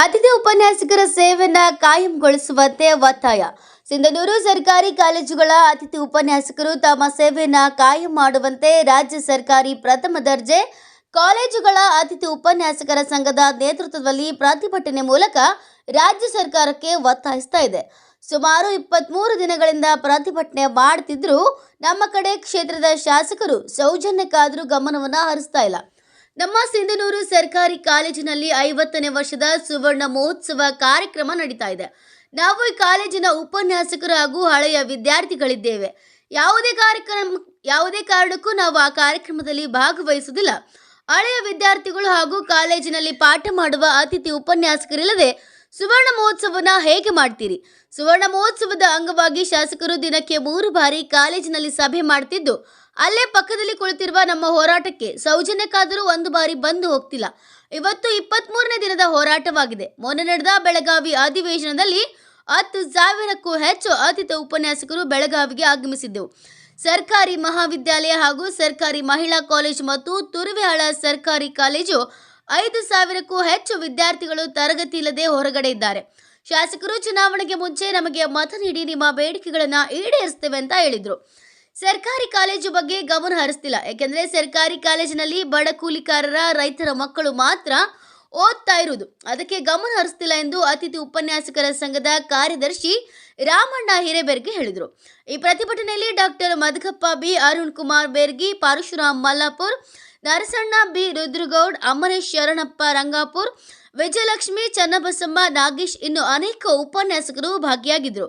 ಅತಿಥಿ ಉಪನ್ಯಾಸಕರ ಸೇವೆಯನ್ನ ಕಾಯಂಗೊಳಿಸುವಂತೆ ಒತ್ತಾಯ. ಸಿಂಧನೂರು ಸರ್ಕಾರಿ ಕಾಲೇಜುಗಳ ಅತಿಥಿ ಉಪನ್ಯಾಸಕರು ತಮ್ಮ ಸೇವೆಯನ್ನ ಕಾಯಂ ಮಾಡುವಂತೆ ರಾಜ್ಯ ಸರ್ಕಾರಿ ಪ್ರಥಮ ದರ್ಜೆ ಕಾಲೇಜುಗಳ ಅತಿಥಿ ಉಪನ್ಯಾಸಕರ ಸಂಘದ ನೇತೃತ್ವದಲ್ಲಿ ಪ್ರತಿಭಟನೆ ಮೂಲಕ ರಾಜ್ಯ ಸರ್ಕಾರಕ್ಕೆ ಒತ್ತಾಯಿಸ್ತಾ ಇದೆ. ಸುಮಾರು ಇಪ್ಪತ್ಮೂರು ದಿನಗಳಿಂದ ಪ್ರತಿಭಟನೆ ಮಾಡುತ್ತಿದ್ದರೂ ನಮ್ಮ ಕಡೆ ಕ್ಷೇತ್ರದ ಶಾಸಕರು ಸೌಜನ್ಯಕ್ಕಾದರೂ ಗಮನವನ್ನು ಹರಿಸ್ತಾ ಇಲ್ಲ. ನಮ್ಮ ಸಿಂಧನೂರು ಸರ್ಕಾರಿ ಕಾಲೇಜಿನಲ್ಲಿ ಐವತ್ತನೇ ವರ್ಷದ ಸುವರ್ಣ ಮಹೋತ್ಸವ ಕಾರ್ಯಕ್ರಮ ನಡೀತಾ ಇದೆ. ನಾವು ಈ ಕಾಲೇಜಿನ ಉಪನ್ಯಾಸಕರು ಹಾಗೂ ಹಳೆಯ ವಿದ್ಯಾರ್ಥಿಗಳಿದ್ದೇವೆ. ಯಾವುದೇ ಕಾರ್ಯಕ್ರಮ, ಯಾವುದೇ ಕಾರಣಕ್ಕೂ ನಾವು ಆ ಕಾರ್ಯಕ್ರಮದಲ್ಲಿ ಭಾಗವಹಿಸುವುದಿಲ್ಲ. ಹಳೆಯ ವಿದ್ಯಾರ್ಥಿಗಳು ಹಾಗೂ ಕಾಲೇಜಿನಲ್ಲಿ ಪಾಠ ಮಾಡುವ ಅತಿಥಿ ಉಪನ್ಯಾಸಕರಿಲ್ಲದೆ ಸುವರ್ಣ ಮಹೋತ್ಸವನ ಹೇಗೆ ಮಾಡ್ತೀರಿ? ಸುವರ್ಣ ಮಹೋತ್ಸವದ ಅಂಗವಾಗಿ ಶಾಸಕರು ದಿನಕ್ಕೆ ಮೂರು ಬಾರಿ ಕಾಲೇಜಿನಲ್ಲಿ ಸಭೆ ಮಾಡ್ತಿದ್ದು. ಅಲ್ಲೇ ಪಕ್ಕದಲ್ಲಿ ಕುಳಿತಿರುವ ನಮ್ಮ ಹೋರಾಟಕ್ಕೆ ಸೌಜನ್ಯಕ್ಕಾದರೂ ಒಂದು ಬಾರಿ ಬಂದು ಹೋಗ್ತಿಲ್ಲ. ಇವತ್ತು ಇಪ್ಪತ್ಮೂರನೇ ದಿನದ ಹೋರಾಟವಾಗಿದೆ. ಮೊನ್ನೆ ನಡೆದ ಬೆಳಗಾವಿ ಅಧಿವೇಶನದಲ್ಲಿ ಹತ್ತು ಸಾವಿರಕ್ಕೂ ಹೆಚ್ಚು ಅತಿಥಿ ಉಪನ್ಯಾಸಕರು ಬೆಳಗಾವಿಗೆ ಆಗಮಿಸಿದ್ದೆವು. ಸರ್ಕಾರಿ ಮಹಾವಿದ್ಯಾಲಯ ಹಾಗೂ ಸರ್ಕಾರಿ ಮಹಿಳಾ ಕಾಲೇಜು ಮತ್ತು ತುರುವೆಹಳ ಸರ್ಕಾರಿ ಕಾಲೇಜು ಐದು ಸಾವಿರಕ್ಕೂ ಹೆಚ್ಚು ವಿದ್ಯಾರ್ಥಿಗಳು ತರಗತಿ ಇಲ್ಲದೆ ಹೊರಗಡೆ ಇದ್ದಾರೆ. ಶಾಸಕರು ಚುನಾವಣೆಗೆ ಮುಂಚೆ ನಮಗೆ ಮತ ನೀಡಿ ನಿಮ್ಮ ಬೇಡಿಕೆಗಳನ್ನು ಈಡೇರಿಸ್ತೇವೆ ಅಂತ ಹೇಳಿದರು. ಸರ್ಕಾರಿ ಕಾಲೇಜು ಬಗ್ಗೆ ಗಮನ ಹರಿಸ್ತಿಲ್ಲ. ಯಾಕೆಂದರೆ ಸರ್ಕಾರಿ ಕಾಲೇಜಿನಲ್ಲಿ ಬಡ ಕೂಲಿಕಾರರ, ರೈತರ ಮಕ್ಕಳು ಮಾತ್ರ ಓದ್ತಾ ಇರುವುದು. ಅದಕ್ಕೆ ಗಮನ ಹರಿಸ್ತಿಲ್ಲ ಎಂದು ಅತಿಥಿ ಉಪನ್ಯಾಸಕರ ಸಂಘದ ಕಾರ್ಯದರ್ಶಿ ರಾಮಣ್ಣ ಹಿರೇಬೆರ್ಗಿ ಹೇಳಿದರು. ಈ ಪ್ರತಿಭಟನೆಯಲ್ಲಿ doctor Madhukappa B, Arun Kumar Bergi, Parashuram Mallapur Narasanna B. Rudragoud Amaresh Sharanappa Rangapur Vijayalakshmi Channabasamma Nagesh ಇನ್ನು ಅನೇಕ ಉಪನ್ಯಾಸಕರು ಭಾಗಿಯಾಗಿದ್ದರು.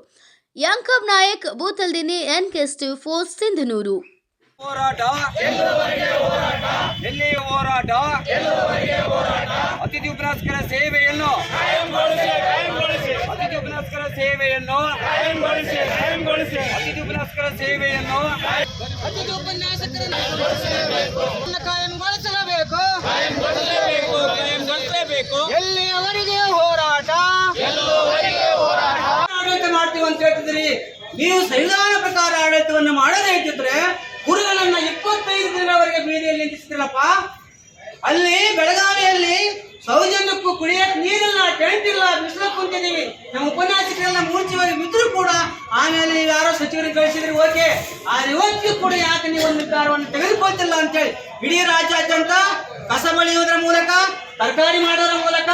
ಯಾಂಕಬ್ ನಾಯಕ್ ಬೂತಲ್ದಿನಿ ಎನ್ ಕೆಸ್ಟ್ ಫೋರ್ಸ್ ಸಿಂಧನೂರು ಹೋರಾಟ. ಎಲ್ಲಿ ಹೋರಾಟ. ಅತಿಥಿ ಉಪನ್ಯಾಸಕರ ಸೇವೆಯನ್ನು. ಅತಿಥಿ ಉಪನ್ಯಾಸಕರ ಸೇವೆಯನ್ನು. ಉಪನ್ಯಾಸಕರ ಸೇವೆಯನ್ನು ಕಾಯಂಗೊಳಿಸಲೇಬೇಕು ಎಲ್ಲಿಯವರೆಗೆ ಹೋರಾಟ? ಆಡಳಿತ ಮಾಡ್ತೀವಿ ಅಂತ ಹೇಳ್ತಿದ್ರಿ ನೀವು ಸಂವಿಧಾನ ಪ್ರಕಾರ ಆಡಳಿತವನ್ನು ಮಾಡದೇ ಇದ್ದಿದ್ರೆ ಗುರುಗಳನ್ನ ಇಪ್ಪತ್ತೈದು ದಿನವರೆಗೆ ಬೀದಿಯಲ್ಲಿ ನಿಲ್ಲಿಸ್ತಿರಪ್ಪ ಅಲ್ಲಿ ಬೆಳಗಾವಿಯಲ್ಲಿ ಸೌಜನ್ಯಕ್ಕೂ ಕುಡಿಯಕ್ಕೆ ನೀರಿಲ್ಲ ಟೆಂಟ್ ಇಲ್ಲ ಬಿಸಿಲು ಕುಂತಿದ್ದೀವಿ. ನಮ್ಮ ಉಪನ್ಯಾಸಕರೆಲ್ಲ ಮೂರ್ಚಿವರೆಗೆ ಬಿದ್ದರೂ ಕೂಡ ಆಮೇಲೆ ಕಳಿಸಿದ್ರಿ ರೀತಿ ಕೂಡ ಯಾಕೆ ನೀವು ಒಂದು ನಿರ್ಧಾರವನ್ನು ತೆಗೆದುಕೊಳ್ತಿಲ್ಲ ಅಂತೇಳಿ ಇಡೀ ರಾಜ್ಯಾದ್ಯಂತ ಕಸ ಬಳಿಯುವುದರ ಮೂಲಕ, ತರಕಾರಿ ಮಾಡೋದ್ರ ಮೂಲಕ,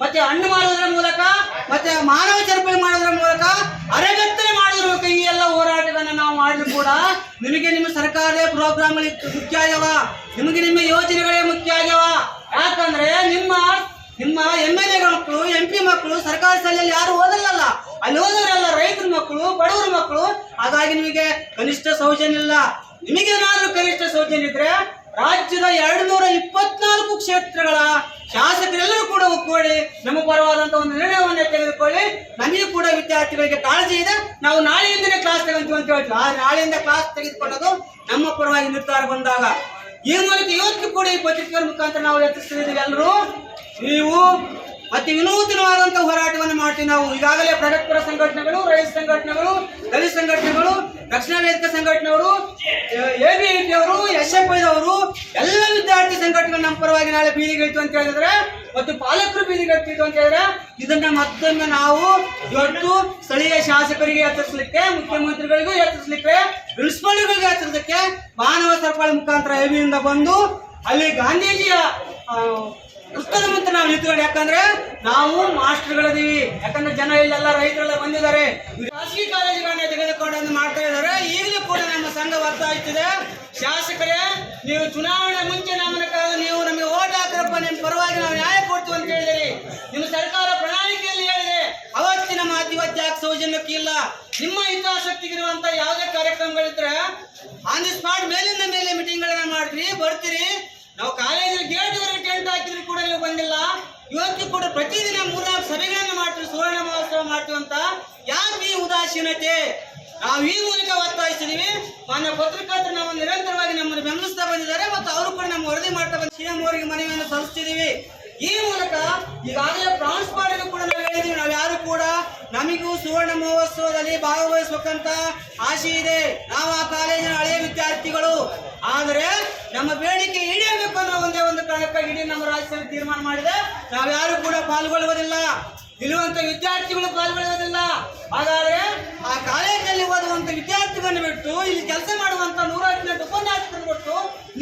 ಮತ್ತೆ ಹಣ್ಣು ಮಾಡೋದ್ರ ಮೂಲಕ, ಮತ್ತೆ ಮಾನವ ಸರಪಳಿ ಮಾಡೋದ್ರ ಮೂಲಕ ಅರೆಗತ್ತಲೆ ಮಾಡೋದ್ರ ಈ ಎಲ್ಲ ಹೋರಾಟಗಳನ್ನು ನಾವು ಮಾಡಿದ್ರು ಕೂಡ ನಿಮಗೆ ನಿಮ್ಮ ಸರ್ಕಾರದ ಪ್ರೋಗ್ರಾಮ್ಗಳು ಮುಖ್ಯ ಆಗ್ಯವ? ನಿಮಗೆ ನಿಮ್ಮ ಯೋಜನೆಗಳೇ ಮುಖ್ಯ ಆಗ್ಯವ? ಯಾಕಂದ್ರೆ ನಿಮ್ಮ ನಿಮ್ಮ ಎಂ ಎಲ್ ಎಗಳ ಮಕ್ಕಳು ಎಂ ಪಿ ಮಕ್ಕಳು ಸರ್ಕಾರಿ ಶಾಲೆಯಲ್ಲಿ ಯಾರು ಓದಲ್ಲ ಅಲ್ಲಿ ಓದೋರೆಲ್ಲ ರೈತರ ಮಕ್ಕಳು, ಬಡವರ ಮಕ್ಕಳು ಹಾಗಾಗಿ ನಿಮಗೆ ಕನಿಷ್ಠ ಸೌಜನ್ಯ ಇಲ್ಲ. ನಿಮಗೇನಾದ್ರೂ ಕನಿಷ್ಠ ಸೌಜನ್ಯ ಇದ್ರೆ ರಾಜ್ಯದ ಎರಡು ನೂರ ಇಪ್ಪತ್ನಾಲ್ಕು ಕ್ಷೇತ್ರಗಳ ಶಾಸಕರೆಲ್ಲರೂ ಕೂಡ ಒಪ್ಪಿಕೊಳ್ಳಿ ನಮ್ಮ ಪರವಾದಂತ ಒಂದು ನಿರ್ಣಯವನ್ನು ತೆಗೆದುಕೊಳ್ಳಿ. ನಮಗೆ ಕೂಡ ವಿದ್ಯಾರ್ಥಿಗಳಿಗೆ ಕಾಳಜಿ ಇದೆ. ನಾವು ನಾಳೆಯಿಂದನೇ ಕ್ಲಾಸ್ ತಗೊಂತೀವಿ ಅಂತ ಹೇಳ್ತೀವಿ. ಆದ್ರೆ ನಾಳೆಯಿಂದ ಕ್ಲಾಸ್ ತೆಗೆದುಕೊಳ್ಳೋದು ನಮ್ಮ ಪರವಾಗಿ ನಿರ್ಧಾರ ಬಂದಾಗ. ಈ ಮೂಲಕ ಇವತ್ತು ಕೂಡ ಈ ಪತ್ರಿಕೆಗಳ ಮುಖಾಂತರ ನಾವು ಎತ್ತಿಸ್ತಿದ್ದೀವಿ ಎಲ್ಲರೂ. ನೀವು ಮತ್ತೆ ವಿನೂತನವಾದಂತಹ ಹೋರಾಟವನ್ನು ಮಾಡ್ತೀವಿ ನಾವು. ಈಗಾಗಲೇ ಪ್ರಗತಿಪರ ಸಂಘಟನೆಗಳು ರೈತ ಸಂಘಟನೆಗಳು ದಲಿತ ಸಂಘಟನೆಗಳು ದಕ್ಷಿಣ ರೈತ ಸಂಘಟನೆಯವರು ಎ ಸಂಘಟನೆಗಳು ಪಿ ಅವರು ಎಸ್ ಎಫ್ ಐದವರು ಎಲ್ಲ ವಿದ್ಯಾರ್ಥಿ ಸಂಘಟನೆಗಳು ನಮ್ಮ ಪರವಾಗಿ ನಾಳೆ ಬೀದಿಗಿಳಿತು ಅಂತ ಹೇಳಿದ್ರೆ ಮತ್ತು ಪಾಲಕರು ಬೀದಿಗಿಳಿತು ಅಂತ ಹೇಳಿದ್ರೆ ಇದನ್ನ ಮತ್ತೊಮ್ಮೆ ನಾವು ದೊಡ್ಡ ಸ್ಥಳೀಯ ಶಾಸಕರಿಗೆ ಎಚ್ಚರಿಸಲಿಕ್ಕೆ, ಮುಖ್ಯಮಂತ್ರಿಗಳಿಗೂ ಎಚ್ಚರಿಸಲಿಕ್ಕೆ ಮುನ್ಸಿಪಾಲಿಟಿಗಳಿಗೆ ಎಚ್ಚರಿಸಲಿಕ್ಕೆ ಮಾನವ ಸರ್ಪಾಳ ಮುಖಾಂತರ ಎಬಿಯಿಂದ ಬಂದು ಅಲ್ಲಿ ಗಾಂಧೀಜಿಯ ಪುಸ್ತಕದ ನಾವು ನಿಂತ್ಕೊಂಡು ಯಾಕಂದ್ರೆ ನಾವು ಮಾಸ್ಟರ್ಗಳಿದೀವಿ. ಯಾಕಂದ್ರೆ ಜನ ಇಲ್ಲೆಲ್ಲ ರೈತರೆಲ್ಲ ಬಂದಿದ್ದಾರೆ. ಖಾಸಗಿ ಕಾಲೇಜುಗಳನ್ನ ತೆಗೆದುಕೊಂಡು ಮಾಡ್ತಾ ಇದ್ದಾರೆ. ಈಗಲೂ ಕೂಡ ನಮ್ಮ ಸಂಘ ಒತ್ತಾಯಿಸ್ತಿದೆ ಶಾಸಕರೇ, ನೀವು ಚುನಾವಣೆ ಮುಂಚೆ ನಮ್ಮನ್ನ ಕರೆದು ನೀವು ನಮಗೆ ಓಟ್ ಹಾಕ್ರಪ್ಪ, ನಿಮ್ಮ ಪರವಾಗಿ ನಾವು ನ್ಯಾಯ ಕೊಡ್ತೀವಿ ಅಂತ ಹೇಳಿದಿರಿ. ನಿಮ್ಮ ಸರ್ಕಾರ ಪ್ರಣಾಳಿಕೆಯಲ್ಲಿ ಹೇಳಿದೆ. ಅವತ್ತಿನ ನಮ್ಮ ಅತಿವತ್ತಿ ಯಾಕೆ ಸೌಜನ್ಯಕ್ಕೆ ಇಲ್ಲ? ನಿಮ್ಮ ಹಿತಾಸಕ್ತಿಗಿರುವಂತ ಯಾವುದೇ ಕಾರ್ಯಕ್ರಮಗಳಿದ್ರೆ ಆನ್ ದಿ ಸ್ಪಾಟ್ ಮೇಲಿಂದ ಮೇಲೆ ಮೀಟಿಂಗ್ಗಳನ್ನ ಮಾಡ್ತೀರಿ, ಬರ್ತೀರಿ. ನಾವು ಕಾಲೇಜಲ್ಲಿ ಗೇಟ್ ವರೆಗೆ ಟೆಂಟ್ ಹಾಕಿದ್ರು ಕೂಡ ನೀವು ಬಂದಿಲ್ಲ. ಇವತ್ತು ಕೂಡ ಪ್ರತಿದಿನ ಮೂರ್ನಾಲ್ಕು ಸಭೆಗಳನ್ನು ಮಾಡ್ತೀವಿ, ಸುವರ್ಣ ಮಹೋತ್ಸವ ಮಾಡ್ತೀವಿ ಅಂತ. ಯಾಕೆ ಈ ಉದಾಸೀನತೆ? ನಾವು ಈ ಮೂಲಕ ಒತ್ತಾಯಿಸಿದೀವಿ. ಮಾನ್ಯ ಪತ್ರಕರ್ತರು ನಾವು ನಿರಂತರವಾಗಿ ನಮ್ಮನ್ನು ಬೆಂಬಲಿಸ್ತಾ ಬಂದಿದ್ದಾರೆ ಮತ್ತು ಅವರು ಕೂಡ ನಮ್ಮ ವರದಿ ಮಾಡ್ತಾ ಬಂದು ಸಿಎಂ ಅವರಿಗೆ ಮನವಿಯನ್ನು ಸಲ್ಲಿಸ್ತಿದೀವಿ. ಈ ಮೂಲಕ ಈಗಾಗಲೇ ಫ್ರಾನ್ಸ್ ಕೂಡ ನಾವು ಹೇಳಿದೀವಿ. ನಾವು ಯಾರು ಕೂಡ ನಮಗೂ ಸುವರ್ಣ ಮಹೋತ್ಸವದಲ್ಲಿ ಭಾಗವಹಿಸ್ಬೇಕಂತ ಆಶೆ ಇದೆ. ನಾವು ಆ ಕಾಲೇಜಿನ ಹಳೆಯ ವಿದ್ಯಾರ್ಥಿಗಳು. ಆದರೆ ನಮ್ಮ ಬೇಡಿಕೆ ಈಡೇರಬೇಕು ಅನ್ನೋ ಒಂದೇ ಒಂದು ಕಾರಣಕ್ಕಾಗಿ ಇಡೀ ನಮ್ಮ ರಾಜ್ಯ ತೀರ್ಮಾನ ಮಾಡಿದೆ. ನಾವ್ಯಾರು ಕೂಡ ಪಾಲ್ಗೊಳ್ಳುವುದಿಲ್ಲ. ಇರುವಂತ ವಿದ್ಯಾರ್ಥಿಗಳು ಪಾಲ್ಗೊಳ್ಳುವುದಿಲ್ಲ. ಹಾಗಾದ್ರೆ ಆ ಕಾಲೇಜಲ್ಲಿ ಓದುವಂತ ವಿದ್ಯಾರ್ಥಿಗಳನ್ನು ಬಿಟ್ಟು ಇಲ್ಲಿ ಕೆಲಸ ಮಾಡುವಂತ ನೂರ ಹದಿನೆಂಟು ಉಪನ್ಯಾಸಕರನ್ನು ಬಿಟ್ಟು